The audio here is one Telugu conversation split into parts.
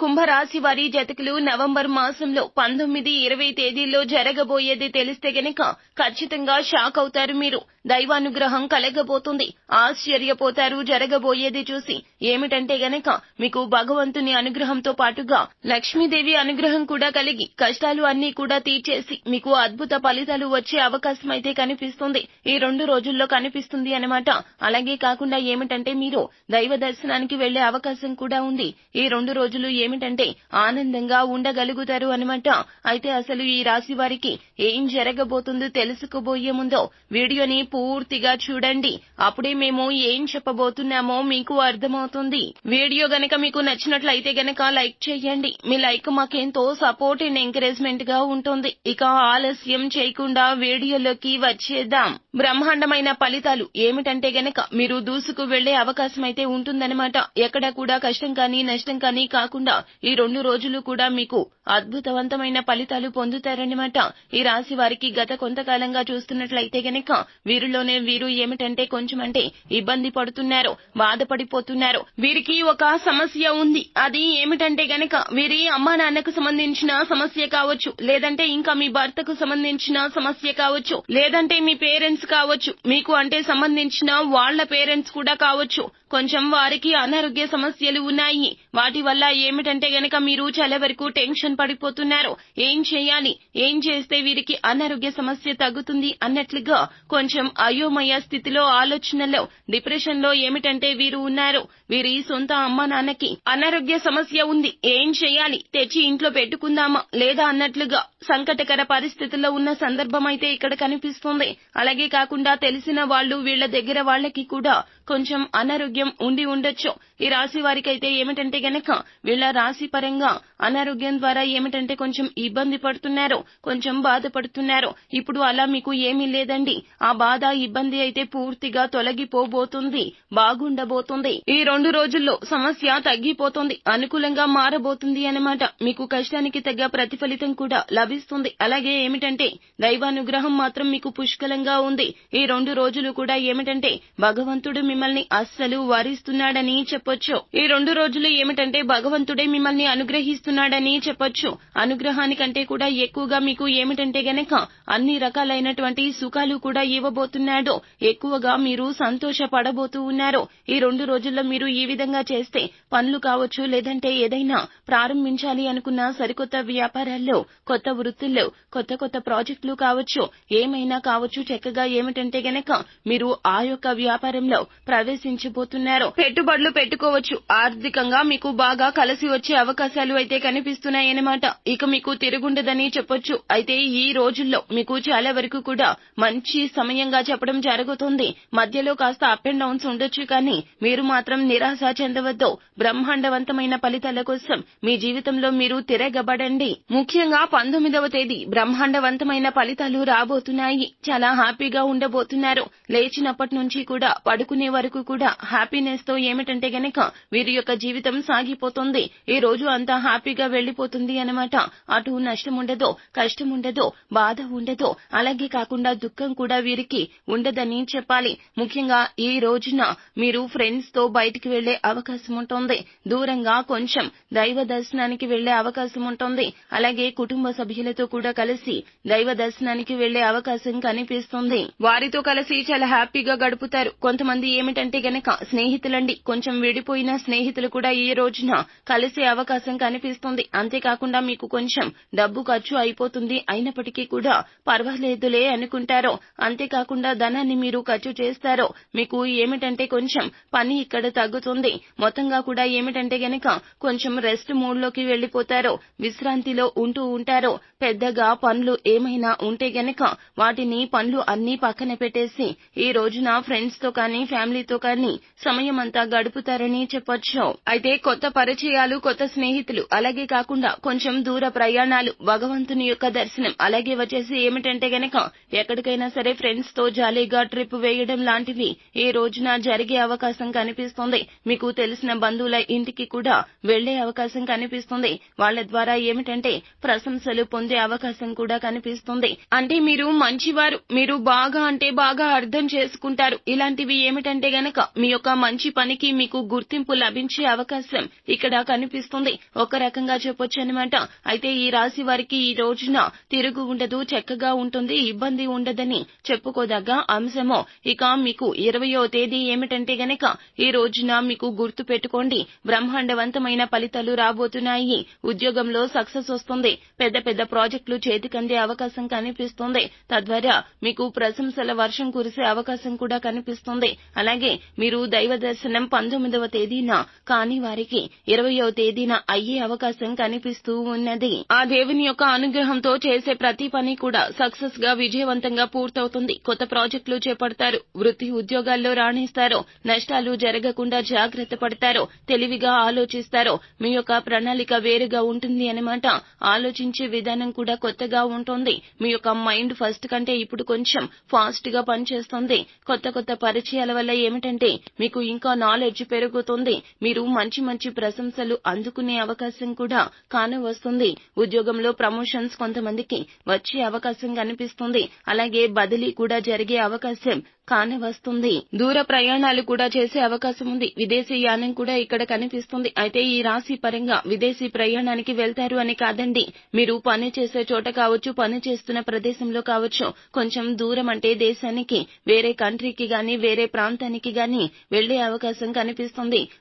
కుంభరాశి వారి జతకులు నవంబర్ మాసంలో పంతొమ్మిది ఇరవై తేదీల్లో జరగబోయేది తెలిస్తే గనక ఖచ్చితంగా షాక్ అవుతారు మీరు. దైవానుగ్రహం కలగబోతుంది. ఆశ్చర్యపోతారు జరగబోయేది చూసి. ఏమిటంటే గనక మీకు భగవంతుని అనుగ్రహంతో పాటుగా లక్ష్మీదేవి అనుగ్రహం కూడా కలిగి కష్టాలు అన్ని కూడా తీర్చేసి మీకు అద్భుత ఫలితాలు వచ్చే అవకాశం అయితే కనిపిస్తుంది. ఈ రెండు రోజుల్లో కనిపిస్తుంది అనమాట అలాగే కాకుండా ఏమిటంటే మీరు దైవ దర్శనానికి వెళ్ళే అవకాశం కూడా ఉంది. ఈ రెండు రోజులు ఏమిటంటే ఆనందంగా ఉండగలుగుతారు అనమాట అయితే అసలు ఈ రాశి వారికి ఏం జరగబోతుందో తెలుసుకోబోయే ముందో వీడియోని పూర్తిగా చూడండి. అప్పుడే మేము ఏం చెప్పబోతున్నామో మీకు అర్థమవుతుంది. వీడియో గనక మీకు నచ్చినట్లయితే గనక లైక్ చేయండి. మీ లైక్ మాకెంతో సపోర్ట్ అండ్ ఎంకరేజ్మెంట్గా ఉంటుంది. ఇక ఆలస్యం చేయకుండా వీడియోలోకి వచ్చేద్దాం. బ్రహ్మాండమైన ఫలితాలు ఏమిటంటే గనక మీరు దూసుకు వెళ్ళే అవకాశం అయితే ఉంటుందన్నమాట. ఎక్కడ కూడా కష్టం కానీ నష్టం కానీ కాకుండా ఈ రెండు రోజులు కూడా మీకు అద్భుతవంతమైన ఫలితాలు పొందుతారన్నమాట. ఈ రాశి వారికి గత కొంతకాలంగా చూస్తున్నట్లయితే గనక దారిలోనే వీరు ఏమిటంటే కొంచెం అంటే ఇబ్బంది పడుతున్నారు బాధపడిపోతున్నారు. వీరికి ఒక సమస్య ఉంది. అది ఏమిటంటే గనక వీరి అమ్మా నాన్నకు సంబంధించిన సమస్య కావచ్చు లేదంటే ఇంకా మీ భర్తకు సంబంధించిన సమస్య కావచ్చు లేదంటే మీ పేరెంట్స్ కావచ్చు మీకు అంటే సంబంధించిన వాళ్ళ పేరెంట్స్ కూడా కావచ్చు. కొంచెం వారికి అనారోగ్య సమస్యలు ఉన్నాయి. వాటి వల్ల ఏమిటంటే గనక మీరు చాలా వరకు టెన్షన్ పడిపోతున్నారు. ఏం చేయాలి? ఏం చేస్తే వీరికి అనారోగ్య సమస్య తగ్గుతుంది? అన్నట్లుగా కొంచెం అయోమయ స్థితిలో ఆలోచనలో డిప్రెషన్లో ఏమిటంటే వీరు ఉన్నారు. వీరి సొంత అమ్మ నాన్నకి అనారోగ్య సమస్య ఉంది. ఏం చేయాలి? తెచ్చి ఇంట్లో పెట్టుకుందామా? లేదా అన్నట్లుగా సంకటకర పరిస్థితుల్లో ఉన్న సందర్భం అయితే ఇక్కడ కనిపిస్తుంది. అలాగే కాకుండా తెలిసిన వాళ్ళు వీళ్ళ దగ్గర వాళ్ళకి కూడా కొంచెం అనారోగ్యం ఉండి ఉండొచ్చు. ఈ రాశి వారికైతే ఏమిటంటే గనక వీళ్ళ రాశి పరంగా అనారోగ్యం ద్వారా ఏమిటంటే కొంచెం ఇబ్బంది పడుతున్నారు కొంచెం బాధపడుతున్నారు. ఇప్పుడు అలా మీకు ఏమీ లేదండి. ఆ బాధ ఇబ్బంది అయితే పూర్తిగా తొలగిపోబోతుంది బాగుండబోతుంది. ఈ రెండు రోజుల్లో సమస్య తగ్గిపోతుంది అనుకూలంగా మారబోతుంది అన్నమాట. మీకు కష్టానికి తగ్గ ప్రతిఫలితం కూడా లభిస్తుంది. అలాగే ఏమిటంటే దైవానుగ్రహం మాత్రం మీకు పుష్కలంగా ఉంది. ఈ రెండు రోజులు కూడా ఏమిటంటే భగవంతుడు మిమ్మల్ని అస్సలు వరిస్తున్నాడని చెప్పొచ్చు. ఈ రెండు రోజులు ఏమిటంటే భగవంతుడే మిమ్మల్ని అనుగ్రహిస్తున్నాడని చెప్పొచ్చు. అనుగ్రహానికంటే కూడా ఎక్కువగా మీకు ఏమిటంటే గనక అన్ని రకాలైనటువంటి సుఖాలు కూడా ఇవ్వబోతున్నాడు. ఎక్కువగా మీరు సంతోషపడబోతూ ఉన్నారు. ఈ రెండు రోజుల్లో మీరు ఈ విధంగా చేస్తే పనులు కావచ్చు లేదంటే ఏదైనా ప్రారంభించాలి అనుకున్న సరికొత్త వ్యాపారాల్లో కొత్త వృత్తుల్లో కొత్త కొత్త ప్రాజెక్టులు కావచ్చు ఏమైనా కావచ్చు చక్కగా ఏమిటంటే గనక మీరు ఆ యొక్క వ్యాపారంలో ప్రవేశించబోతున్నారు. పెట్టుబడులు పెట్టు పెట్టుకోవచ్చు ఆర్థికంగా మీకు బాగా కలిసి వచ్చే అవకాశాలు అయితే కనిపిస్తున్నాయన్నమాట. ఇక మీకు తిరుగుండదని చెప్పొచ్చు. అయితే ఈ రోజుల్లో మీకు చాలా వరకు కూడా మంచి సమయంగా చెప్పడం జరుగుతుంది. మధ్యలో కాస్త అప్ అండ్ డౌన్స్ ఉండొచ్చు కానీ మీరు మాత్రం నిరాశ చెందవద్దు. బ్రహ్మాండవంతమైన ఫలితాల కోసం మీ జీవితంలో మీరు తిరగబడండి. ముఖ్యంగా పంతొమ్మిదవ తేదీ బ్రహ్మాండవంతమైన ఫలితాలు రాబోతున్నాయి. చాలా హ్యాపీగా ఉండబోతున్నారు. లేచినప్పటి నుంచి కూడా పడుకునే వరకు కూడా హ్యాపీనెస్తో ఏమిటంటే గనక వీరి యొక్క జీవితం సాగిపోతుంది. ఈ రోజు అంతా హ్యాపీగా వెళ్ళిపోతుంది అనమాట అటు నష్టం ఉండదో కష్టం ఉండదో బాధ ఉండదో అలాగే కాకుండా దుఃఖం కూడా వీరికి ఉండదని చెప్పాలి. ముఖ్యంగా ఈ రోజున మీరు ఫ్రెండ్స్తో బయటికి వెళ్ళే అవకాశం ఉంటుంది. దూరంగా కొంచెం దైవ దర్శనానికి వెళ్ళే అవకాశం ఉంటుంది. అలాగే కుటుంబ సభ్యులతో కూడా కలిసి దైవ దర్శనానికి వెళ్ళే అవకాశం కనిపిస్తుంది. వారితో కలిసి చాలా హ్యాపీగా గడుపుతారు. కొంతమంది ఏమిటంటే గనక స్నేహితులండి కొంచెం విడిపోయిన స్నేహితులు కూడా ఈ రోజున కలిసే అవకాశం కనిపిస్తుంది. అంతేకాకుండా మీకు కొంచెం డబ్బు ఖర్చు అయిపోతుంది. అయినప్పటికీ కూడా పర్వాలేదులే అనుకుంటారో అంతేకాకుండా ధనాన్ని మీరు ఖర్చు చేస్తారో మీకు ఏమిటంటే కొంచెం పని ఇక్కడ తగ్గుతుంది. మొత్తంగా కూడా ఏమిటంటే గనక కొంచెం రెస్ట్ మూడ్లోకి వెళ్ళిపోతారో విశ్రాంతిలో ఉంటూ ఉంటారో పెద్దగా పనులు ఏమైనా ఉంటే గనక వాటిని పనులు అన్ని పక్కన పెట్టేసి ఈ రోజున ఫ్రెండ్స్తో కానీ ఫ్యామిలీతో కానీ సమయం అంతా గడుపుతారని చెప్పొచ్చు. అయితే కొత్త పరిచయాలు కొత్త స్నేహితులు అలాగే కాకుండా కొంచెం దూర ప్రయాణాలు భగవంతుని యొక్క దర్శనం అలాగే వచ్చేసి ఏమిటంటే గనక ఎక్కడికైనా సరే ఫ్రెండ్స్తో జాలీగా ట్రిప్ వేయడం లాంటివి ఈ రోజున జరిగే అవకాశం కనిపిస్తుంది. మీకు తెలిసిన బంధువుల ఇంటికి కూడా వెళ్ళే అవకాశం కనిపిస్తుంది. వాళ్ళ ద్వారా ఏమిటంటే ప్రశంసలు పొందే అవకాశం కూడా కనిపిస్తుంది. అంటే మీరు మంచివారు మీరు బాగా అంటే బాగా అర్థం చేసుకుంటారు. ఇలాంటివి ఏమిటంటే గనక మీ యొక్క మంచి పనికి మీకు గుర్తింపు లభించే అవకాశం ఇక్కడ కనిపిస్తుంది. ఒక రకంగా చెప్పొచ్చనమాట అయితే ఈ రాశి వారికి ఈ రోజున తిరుగు ఉండదు చక్కగా ఉంటుంది ఇబ్బంది ఉండదని చెప్పుకోదగ్గ అంశమో. ఇక మీకు ఇరవయో తేదీ ఏమిటంటే గనక ఈ రోజున మీకు గుర్తు పెట్టుకోండి. బ్రహ్మాండవంతమైన ఫలితాలు రాబోతున్నాయి. ఉద్యోగంలో సక్సెస్ వస్తుంది. పెద్ద పెద్ద ప్రాజెక్టులు చేతికందే అవకాశం కనిపిస్తుంది. తద్వారా మీకు ప్రశంసల వర్షం కురిసే అవకాశం కూడా కనిపిస్తుంది. అలాగే మీరు దైవ దర్శనం పంతొమ్మిదవ తేదీన కాని వారికి ఇరవయో తేదీన అయ్యే అవకాశం కనిపిస్తూ ఉన్నది. ఆ దేవుని యొక్క అనుగ్రహంతో చేసే ప్రతి పని కూడా సక్సెస్గా విజయవంతంగా పూర్తవుతుంది. కొత్త ప్రాజెక్టులు చేపడతారు. వృత్తి ఉద్యోగాల్లో రాణిస్తారు. నష్టాలు జరగకుండా జాగ్రత్త పడతారు. తెలివిగా ఆలోచిస్తారు. మీ యొక్క ప్రణాళిక వేరుగా ఉంటుంది అనమాట ఆలోచించే విధానం కూడా కొత్తగా ఉంటుంది. మీ యొక్క మైండ్ ఫస్ట్ కంటే ఇప్పుడు కొంచెం ఫాస్ట్గా పనిచేస్తుంది. కొత్త కొత్త పరిచయాల వల్ల ఏమిటంటే మీకు ఇంకా నాలెడ్జ్ పెరుగుతుంది. మీరు మంచి మంచి ప్రశంసలు అందుకునే అవకాశం కూడా కానవస్తుంది. ఉద్యోగంలో ప్రమోషన్స్ కొంతమందికి వచ్చే అవకాశం కనిపిస్తుంది. అలాగే బదిలీ కూడా జరిగే అవకాశం కానవస్తుంది. దూర ప్రయాణాలు కూడా చేసే అవకాశం ఉంది. విదేశీ యానం కూడా ఇక్కడ కనిపిస్తుంది. అయితే ఈ రాశి పరంగా విదేశీ ప్రయాణానికి వెళ్తారు అని కాదండి. మీరు పని చేసే చోట కావచ్చు పని చేస్తున్న ప్రదేశంలో కావచ్చు కొంచెం దూరం అంటే దేశానికి వేరే కంట్రీకి గాని వేరే ప్రాంతానికి గాని వెళ్ళే అవకాశం కనిపిస్తుంది.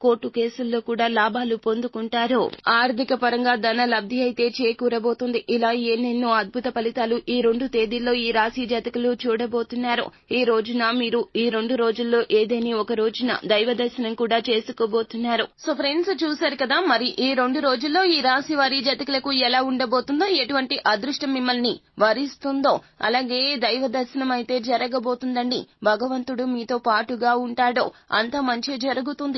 కోర్టు కేసుల్లో కూడా లాభాలు పొందుకుంటారు. ఆర్థిక పరంగా ధన లబ్ధి అయితే చేకూరబోతుంది. ఇలా ఎన్నెన్నో అద్భుత ఫలితాలు ఈ రెండు తేదీల్లో ఈ రాశి జాతకులు చూడబోతున్నారు. ఈ రోజున మీరు ఈ రెండు రోజుల్లో ఏదేని ఒక రోజున దైవ దర్శనం కూడా చేసుకోబోతున్నారు. సో ఫ్రెండ్స్ చూశారు కదా మరి ఈ రెండు రోజుల్లో ఈ రాశి వారి జాతకులకు ఎలా ఉండబోతుందో ఎటువంటి అదృష్టం మిమ్మల్ని వరిస్తుందో అలాగే దైవ దర్శనం అయితే జరగబోతుందండి. భగవంతుడు మీతో పాటుగా ఉంటాడో. అంత మంచి జరుగుతుంది.